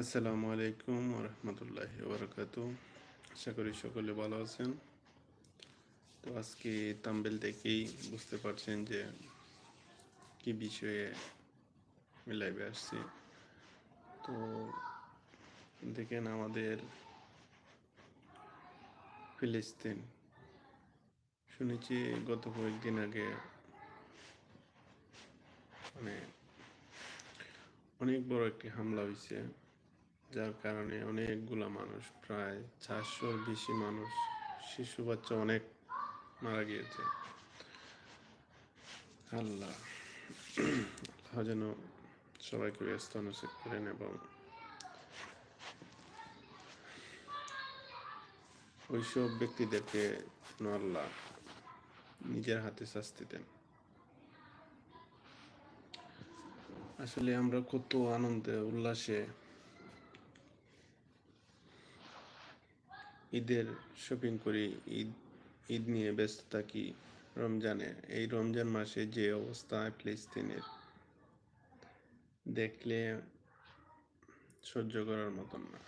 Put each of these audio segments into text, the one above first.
আসসালামু আলাইকুম রহমতুল্লাহ বরকাত আশা করি সকলে ভালো আছেন। তো আজকে তাম্বেল দেখেই বুঝতে পারছেন যে কি বিষয়ে লাইভে আসছি। তো দেখেন আমাদের ফিলিস্তিন। শুনেছি গত কয়েকদিন আগে মানে অনেক বড় একটি হামলা হয়েছে যার কারণে অনেকগুলা মানুষ, প্রায় চারশোর বেশি মানুষ, শিশু বাচ্চা অনেক মারা গিয়েছে। আল্লাহ আল্লাহ যেন সবাইকে ব্যস্ত নসিব করেন এবং ওইসব ব্যক্তিদেরকে আল্লাহ নিজের হাতে শাস্তি দেন। আসলে আমরা কত আনন্দে, উল্লাসে ঈদের শপিং করি, ঈদ ঈদ নিয়ে ব্যস্ত থাকি রমজানে। এই রমজান মাসে যে অবস্থা ফিলিস্তিনের, দেখলে সহ্য করার মতন না।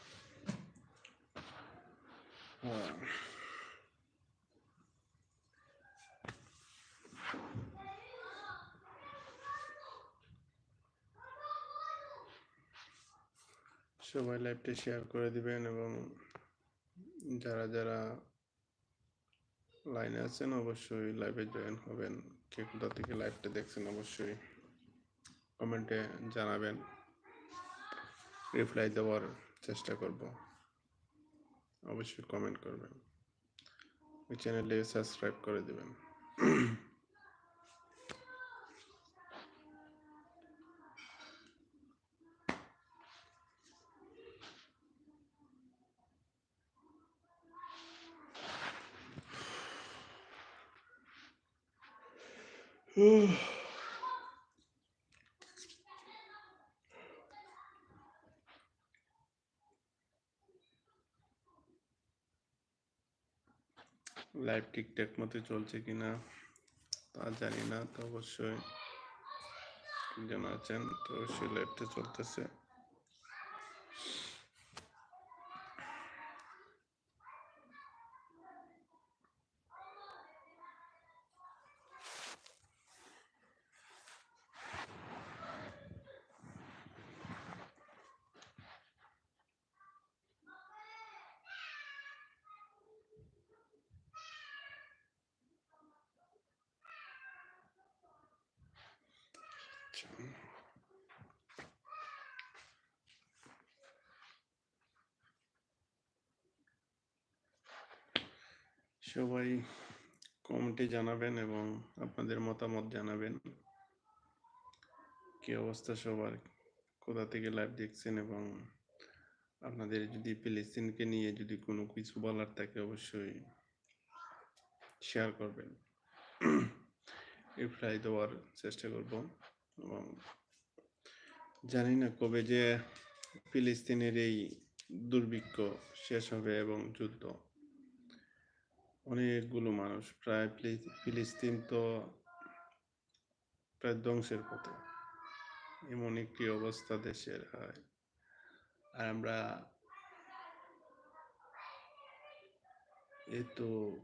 সবাই লাইভটা শেয়ার করে দিবেন এবং যারা যারা লাইনে আছেন অবশ্যই লাইভে জয়েন হবেন। কে কোথা থেকে লাইভটা দেখছেন অবশ্যই কমেন্টে জানাবেন। রিপ্লাই দেওয়ার চেষ্টা করব। অবশ্যই কমেন্ট করবেন। চ্যানেলে সাবস্ক্রাইব করে দেবেন। লাইভ ঠিকঠাক মতো চলছে কিনা তা জানি না, তো অবশ্যই। জানা আছেন, তো অবশ্যই লাইভটা চলতেছে। সবাই কমেন্টে জানাবেন এবং আপনাদের মতামত জানাবেন। কি অবস্থা সবার? কোথা থেকে লাইভ দেখছেন এবং আপনাদের যদি ফিলিস্তিনকে নিয়ে যদি কোনো কিছু বলার থাকে অবশ্যই শেয়ার করবেন। রিপ্লাই দেওয়ার চেষ্টা করব। জানি না কবে যে ফিলিস্তিনের এই দুর্ভিক্ষ শেষ হবে এবং যুদ্ধ। অনেকগুলো মানুষ, প্রায় ফিলিস্তিন তো প্রায় ধ্বংসের পথে। এমন একটি অবস্থা দেশের হয়। আর আমরা এই তো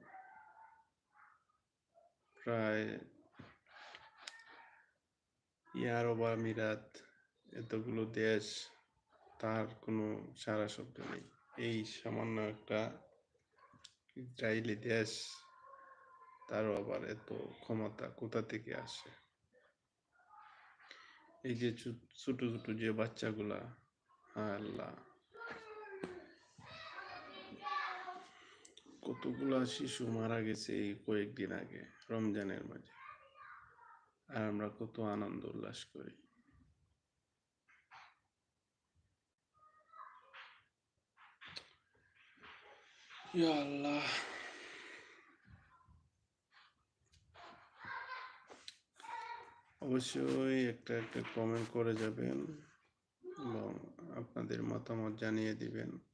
প্রায় বা আমিরাত এতগুলো দেশ, তার কোনো সারা শব্দ নেই। এই সামান্য একটা ইসরায়েলি দেশ, তারও আবার এত ক্ষমতা কোথা থেকে আসে? এই যে ছোট ছোট যে বাচ্চাগুলা আল্লাহ কতগুলা শিশু মারা গেছে এই কয়েকদিন আগে, রমজানের মাঝে। আর আমরা কত আনন্দ উল্লাস করি। আল্লাহ। অবশ্যই একটা একটা কমেন্ট করে যাবেন এবং আপনাদের মতামত জানিয়ে দিবেন।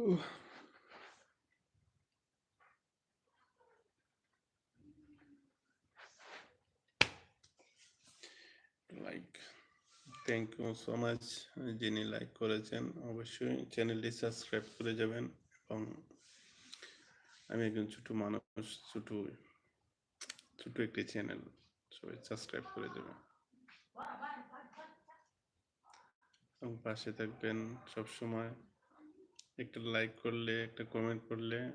Ooh. Like thank you so much যিনি লাইক করেছেন অবশ্যই চ্যানেলটি সাবস্ক্রাইব করে যাবেন এবং আমি একজন ছোট মানুষ, ছোট ছোট একটি চ্যানেল সবাই সাবস্ক্রাইব করে যাবেন এবং পাশে থাকবেন সবসময় একটা লাইক করলে একটা কমেন্ট করলে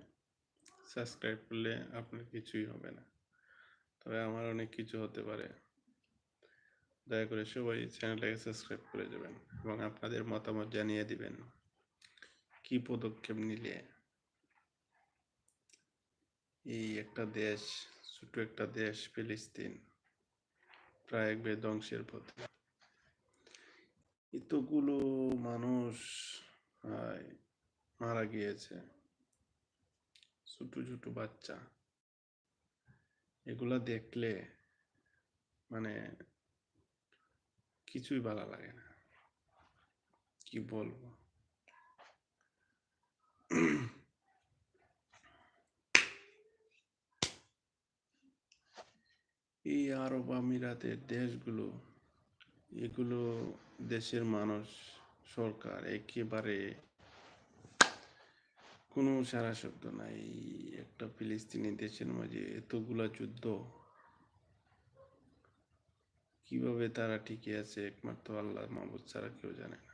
সাবস্ক্রাইব করলে আপনার কিছুই হবে না। তবে আমার অনেক কিছু হতে পারে। দয়া করে সবাই চ্যানেলটাকে সাবস্ক্রাইব করে যাবেন এবং আপনাদের মতামত জানিয়ে দিবেন। কি পদক্ষেপ নিলে এই একটা দেশ ছোট একটা দেশ ফিলিস্তিন প্রায় একবার ধ্বংসের পথে? এতগুলো মানুষ আয়, মারা গিয়েছে। ছোট ছোট বাচ্চা। এগুলা দেখলে মানে কিছুই ভালো লাগে না। কি বলব? এই আরব আমিরাতের দেশগুলো, এগুলো দেশের মানুষ, সরকার একেবারে কোনো সারা শব্দ নাই। একটা ফিলিস্তিনি দেশের মাঝে এতগুলা যুদ্ধ। কীভাবে তারা টিকে আছে একমাত্র আল্লাহ মাহবুদ ছাড়া কেউ জানে না।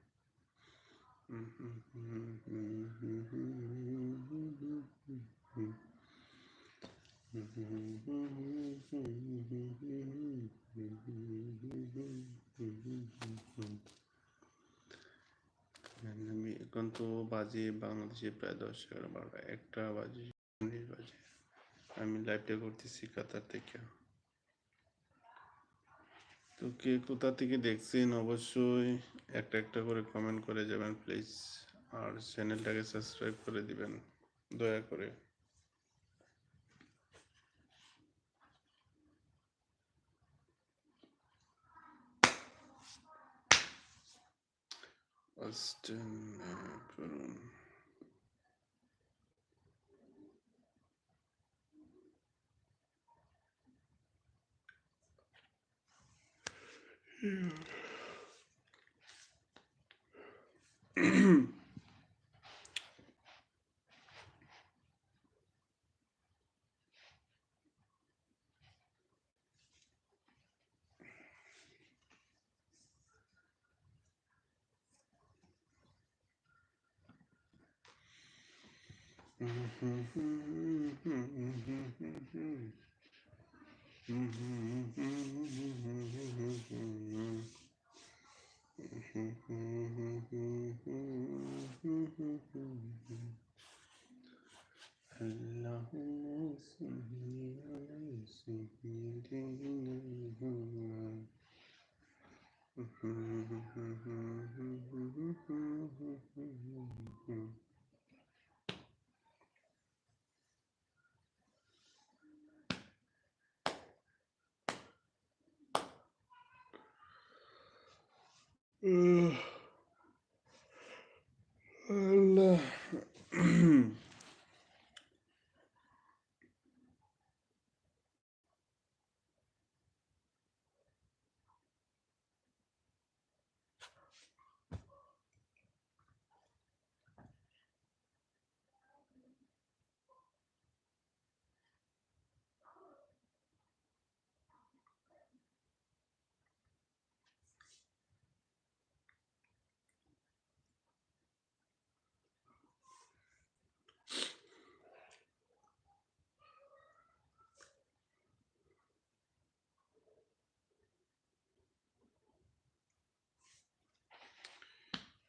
আমি এখন তো বাজে বাংলাদেশে প্রায় দশ এগারো বারোটা, একটা বাজে, উনিশ বাজে। আমি লাইভটা করতেছি কাতার থেকে। তো কে কোথা থেকে দেখছেন অবশ্যই একটা একটা করে কমেন্ট করে যাবেন প্লিজ আর চ্যানেলটাকে সাবস্ক্রাইব করে দিবেন, দয়া করে। অস্টেন করুন اللهم صل على سيدنا محمد Mm-hmm.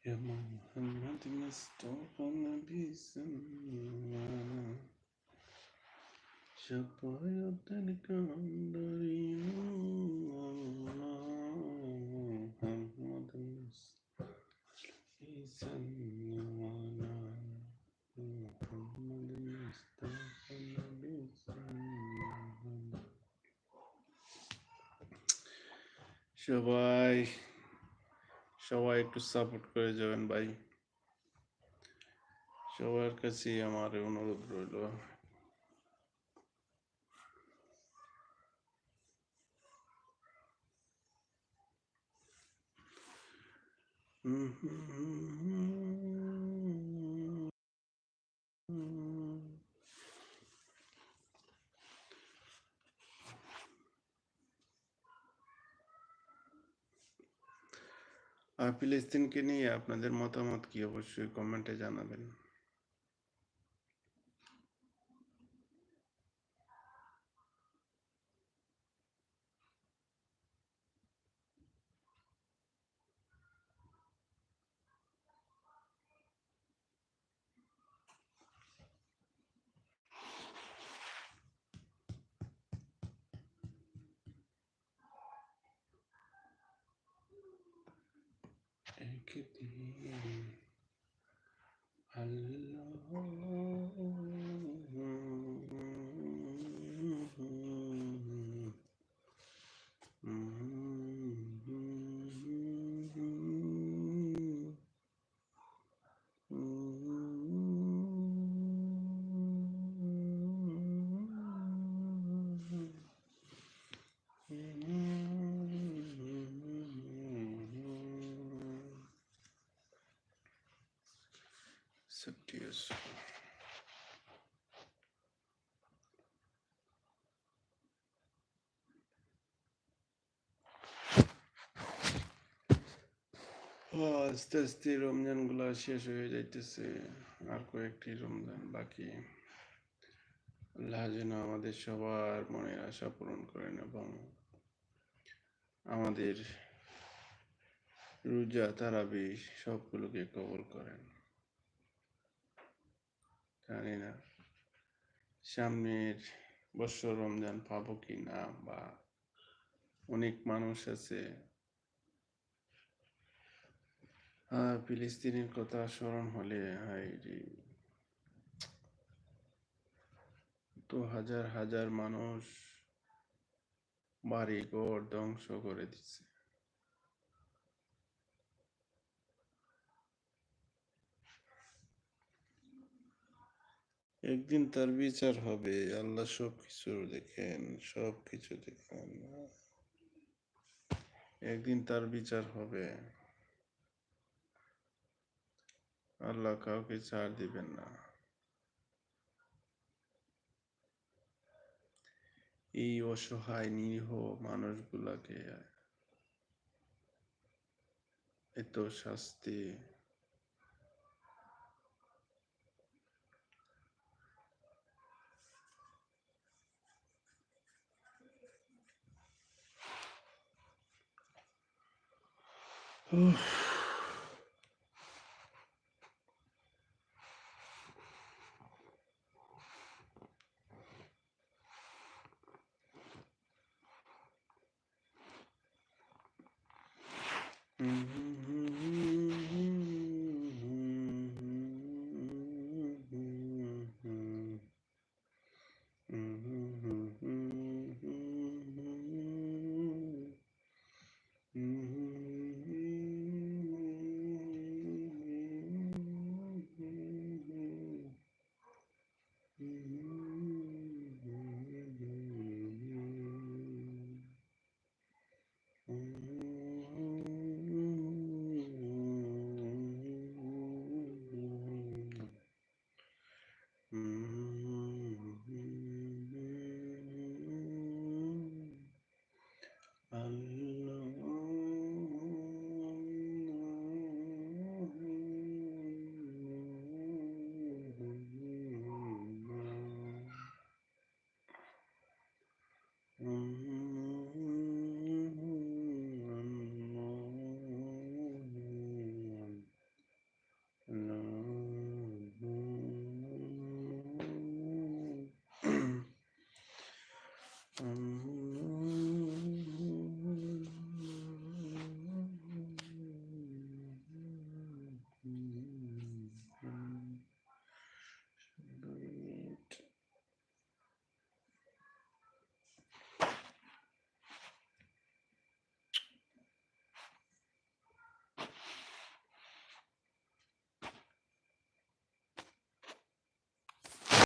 يا محمد مصطفى النبي سمينا يا عندنا محمد مصطفى النبي سمينا محمد مصطفى النبي سمينا شباي সবাই একটু সাপোর্ট করে যাবেন ভাই সবার কাছে আমার অনুরোধ রইল আর ফিলিস্তিনকে নিয়ে আপনাদের মতামত কি? অবশ্যই কমেন্টে জানাবেন। একদিন Septius. আস্তে আস্তে শেষ হয়ে যাইতেছে। আর কয়েকটি রমজান বাকি। আল্লাহ যেন আমাদের সবার মনের আশা পূরণ করেন এবং আমাদের রোজা, তারাবি সবগুলোকে কবল করেন। জানি না সামনের বছর রমজান পাবো কি না বা অনেক মানুষ আছে ফিলিস্তিনের কথা স্মরণ হলে হাই তো হাজার হাজার মানুষ বাড়ি ঘর ধ্বংস করে দিচ্ছে। একদিন তার বিচার হবে। আল্লাহ সব কিছু দেখেন সব কিছু দেখেন। একদিন তার বিচার হবে। আল্লাহ কাউকে ছাড় দিবেন না। এই অসহায়, নিরীহ মানুষগুলাকে এত শাস্তি Oof. Um,